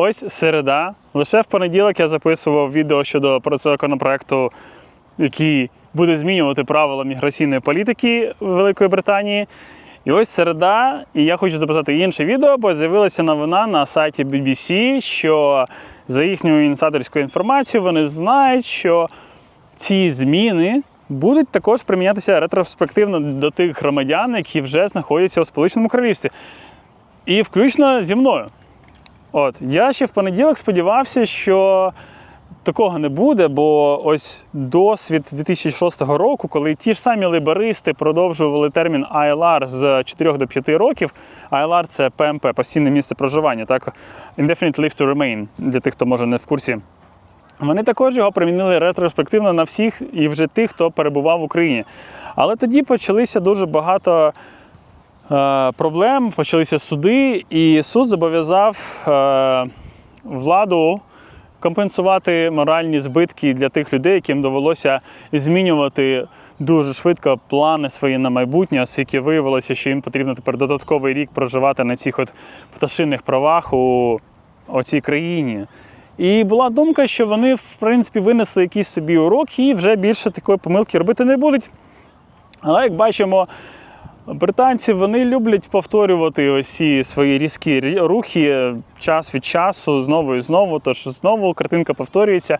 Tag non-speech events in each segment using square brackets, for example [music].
ось середа. Лише в понеділок я записував відео щодо про законопроекту, який буде змінювати правила міграційної політики Великої Британії. І ось середа, і я хочу записати інше відео, бо з'явилася новина на сайті BBC, що за їхньою інсайдерською інформацією вони знають, що ці зміни будуть також примінятися ретроспективно до тих громадян, які вже знаходяться у Сполученому Королівстві. І включно зі мною. От, я ще в понеділок сподівався, що такого не буде, бо ось досвід 2006 року, коли ті ж самі лейбористи продовжували термін ILR з 4 до 5 років. ILR – це ПМП, постійне місце проживання, так? Indefinite Leave to Remain, для тих, хто може не в курсі. Вони також його примінили ретроспективно на всіх і вже тих, хто перебував в Україні. Але тоді почалися дуже багато проблем, почалися суди, і суд зобов'язав е, владу компенсувати моральні збитки для тих людей, яким довелося змінювати дуже швидко плани свої на майбутнє, оскільки виявилося, що їм потрібно тепер додатковий рік проживати на цих от пташиних правах у цій країні. І була думка, що вони, в принципі, винесли якийсь собі урок і вже більше такої помилки робити не будуть. Але як бачимо, британці вони люблять повторювати ці свої різкі рухи час від часу, знову і знову. Тож знову картинка повторюється.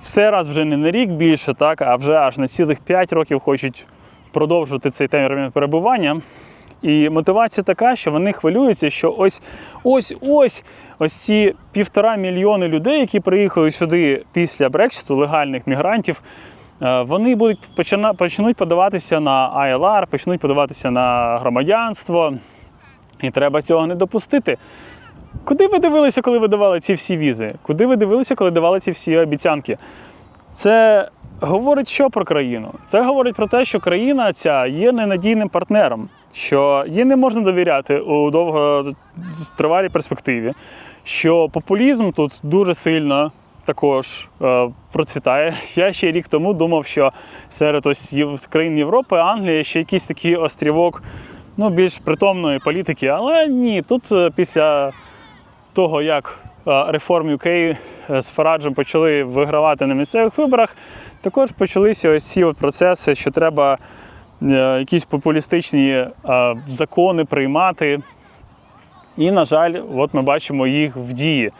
Все раз вже не на рік більше, так, а вже аж на цілих 5 років хочуть продовжувати цей термін перебування. І мотивація така, що вони хвилюються, що ось ось ось ось ці півтора мільйони людей, які приїхали сюди після Брекситу, легальних мігрантів, вони будуть почнуть подаватися на ILR, почнуть подаватися на громадянство. І треба цього не допустити. Куди ви дивилися, коли ви давали ці всі візи? Куди ви дивилися, коли давали ці всі обіцянки? Це говорить що про країну? Це говорить про те, що країна ця є ненадійним партнером, що їй не можна довіряти у довготривалій перспективі, що популізм тут дуже сильно також е, процвітає. [laughs] Я ще рік тому думав, що серед ось країн Європи Англія ще якийсь такий острівок ну, більш притомної політики, але ні, тут е, після того, як е, реформ UK з Фараджем почали вигравати на місцевих виборах, також почалися ось ці процеси, що треба якісь популістичні закони приймати. І, на жаль, от ми бачимо їх в дії.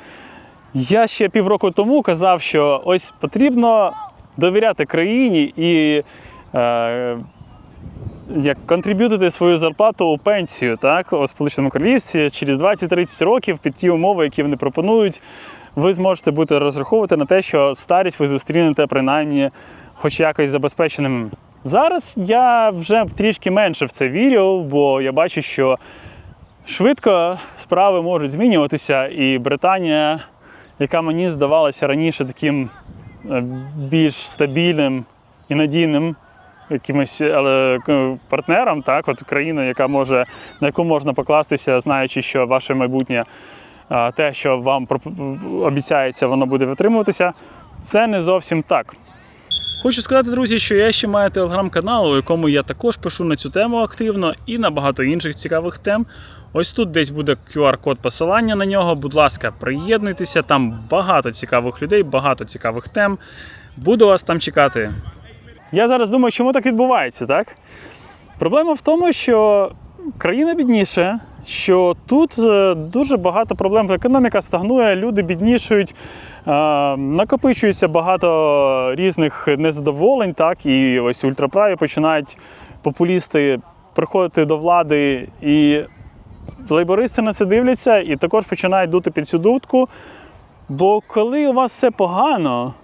Я ще півроку тому казав, що ось потрібно довіряти країні і е, як контриб'ютити свою зарплату у пенсію, так, у Сполученому Королівстві через 20-30 років під ті умови, які вони пропонують, ви зможете бути розраховувати на те, що старість ви зустрінете принаймні хоч якось забезпеченим. Зараз я вже трішки менше в це вірю, бо я бачу, що швидко справи можуть змінюватися, і Британія, яка мені здавалася раніше таким е, більш стабільним і надійним якимось але, партнером, так, от країна, яка може, на яку можна покластися, знаючи, що ваше майбутнє, те, що вам обіцяється, воно буде витримуватися, це не зовсім так. Хочу сказати, друзі, що я ще маю телеграм-канал, у якому я також пишу на цю тему активно і на багато інших цікавих тем. Ось тут десь буде QR-код посилання на нього. Будь ласка, приєднуйтеся, там багато цікавих людей, багато цікавих тем. Буду вас там чекати. Я зараз думаю, чому так відбувається, так? Проблема в тому, що країна бідніше, що тут е, дуже багато проблем. Економіка стагнує, люди біднішують, е, накопичується багато різних незадоволень, так, і ось ультраправі починають популісти приходити до влади, і лейбористи на це дивляться і також починають дути під цю дудку. Бо коли у вас все погано,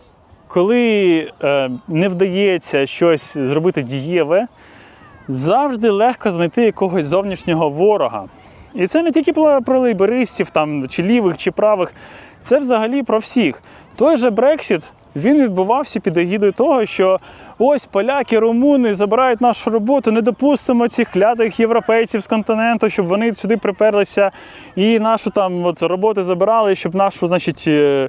коли е, не вдається щось зробити дієве, завжди легко знайти якогось зовнішнього ворога. І це не тільки про лейбористів, там, чи лівих, чи правих, це взагалі про всіх. Той же Брексіт він відбувався під егідою того, що ось поляки, румуни забирають нашу роботу, не допустимо цих клятих європейців з континенту, щоб вони сюди приперлися і нашу там от, роботу забирали, щоб нашу, значить, е,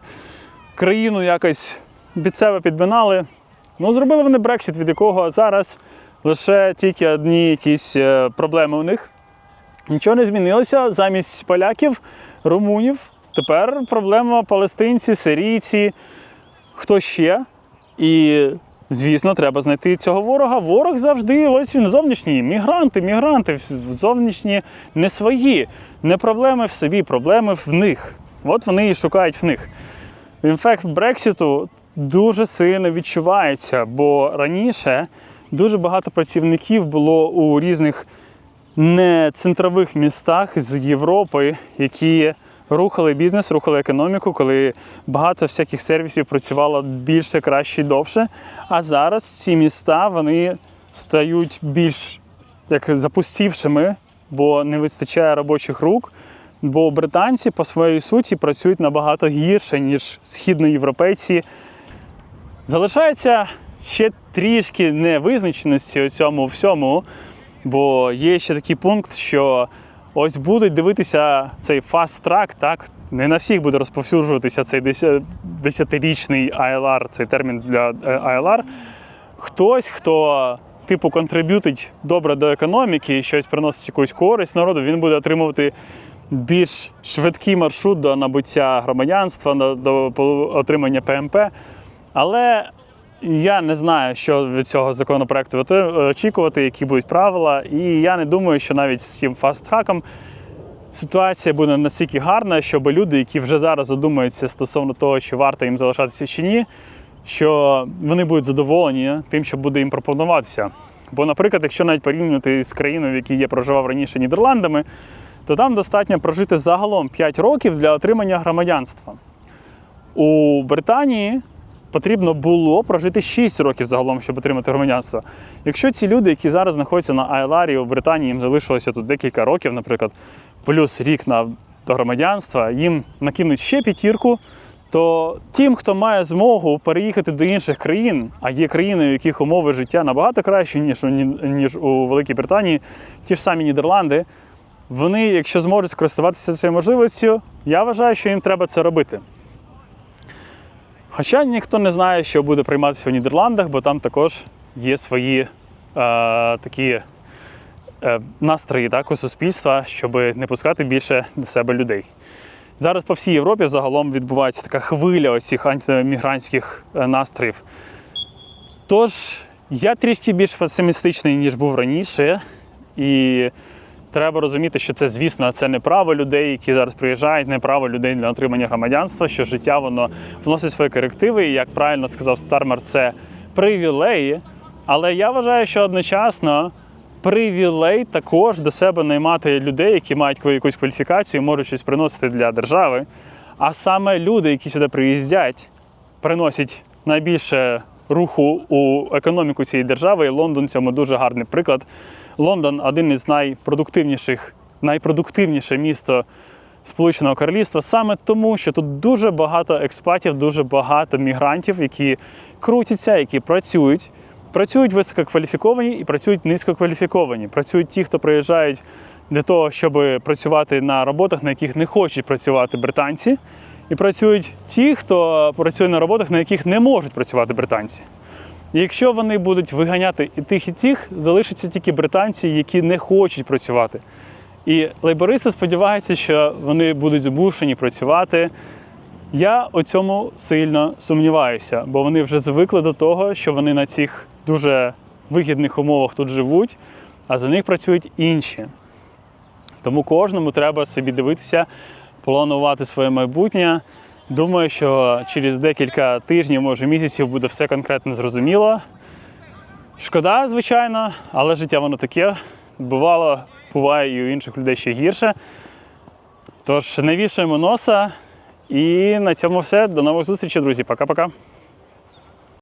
країну якось під себе підминали. Ну, зробили вони Брексіт, від якого зараз лише тільки одні якісь е, проблеми у них. Нічого не змінилося. Замість поляків, румунів тепер проблема палестинці, сирійці, хто ще. І, звісно, треба знайти цього ворога. Ворог завжди ось він зовнішній. Мігранти, мігранти, зовнішні не свої. Не проблеми в собі, проблеми в них. От вони і шукають в них. Ефект Брекситу дуже сильно відчувається, бо раніше дуже багато працівників було у різних не центрових містах з Європи, які рухали бізнес, рухали економіку, коли багато всяких сервісів працювало більше, краще і довше. А зараз ці міста вони стають більш як запустівшими, бо не вистачає робочих рук. Бо британці по своїй суті працюють набагато гірше, ніж східноєвропейці. Залишається ще трішки невизначеності у цьому всьому, бо є ще такий пункт, що ось будуть дивитися цей track, так? Не на всіх буде розповсюджуватися цей 10-річний ILR, цей термін для е, ILR. Хтось, хто типу контриб'ютить добре до економіки щось приносить якусь користь народу, він буде отримувати більш швидкий маршрут до набуття громадянства, до отримання ПМП. Але я не знаю, що від цього законопроекту очікувати, які будуть правила. І я не думаю, що навіть з цим фаст-траком ситуація буде настільки гарна, щоб люди, які вже зараз задумуються стосовно того, чи варто їм залишатися чи ні, що вони будуть задоволені тим, що буде їм пропонуватися. Бо, наприклад, якщо навіть порівнювати з країною, в якій я проживав раніше Нідерландами, то там достатньо прожити загалом 5 років для отримання громадянства. У Британії потрібно було прожити 6 років загалом, щоб отримати громадянство. Якщо ці люди, які зараз знаходяться на Айларі у Британії, їм залишилося тут декілька років, наприклад, плюс рік на до громадянства, їм накинуть ще п'ятірку, то тим, хто має змогу переїхати до інших країн, а є країни, у яких умови життя набагато кращі, ніж ніж у Великій Британії, ті ж самі Нідерланди, вони, якщо зможуть скористуватися цією можливістю, я вважаю, що їм треба це робити. Хоча ніхто не знає, що буде прийматися у Нідерландах, бо там також є свої е, такі е, настрої так, у суспільства, щоб не пускати більше до себе людей. Зараз по всій Європі загалом відбувається така хвиля оцих антимігрантських е, настроїв. Тож я трішки більш песимістичний, ніж був раніше. І треба розуміти, що це, звісно, це не право людей, які зараз приїжджають, не право людей для отримання громадянства, що життя воно вносить свої корективи. І як правильно сказав Стармер, це привілеї. Але я вважаю, що одночасно привілей також до себе наймати людей, які мають якусь кваліфікацію, можуть щось приносити для держави. А саме люди, які сюди приїздять, приносять найбільше руху у економіку цієї держави. І Лондон цьому дуже гарний приклад. Лондон один із найпродуктивніших, найпродуктивніше місто Сполученого Королівства саме тому, що тут дуже багато експатів, дуже багато мігрантів, які крутяться, які працюють. Працюють висококваліфіковані і працюють низькокваліфіковані. Працюють ті, хто приїжджають для того, щоб працювати на роботах, на яких не хочуть працювати британці. І працюють ті, хто працює на роботах, на яких не можуть працювати британці. Якщо вони будуть виганяти і тих, і тих, залишаться тільки британці, які не хочуть працювати. І лейбористи сподіваються, що вони будуть змушені працювати. Я у цьому сильно сумніваюся, бо вони вже звикли до того, що вони на цих дуже вигідних умовах тут живуть, а за них працюють інші. Тому кожному треба собі дивитися, планувати своє майбутнє. Думаю, що через декілька тижнів, може місяців, буде все конкретно зрозуміло. Шкода, звичайно, але життя воно таке. Бувало, буває і у інших людей ще гірше. Тож не вішаємо носа. І на цьому все. До нових зустрічей, друзі. Пока-пока.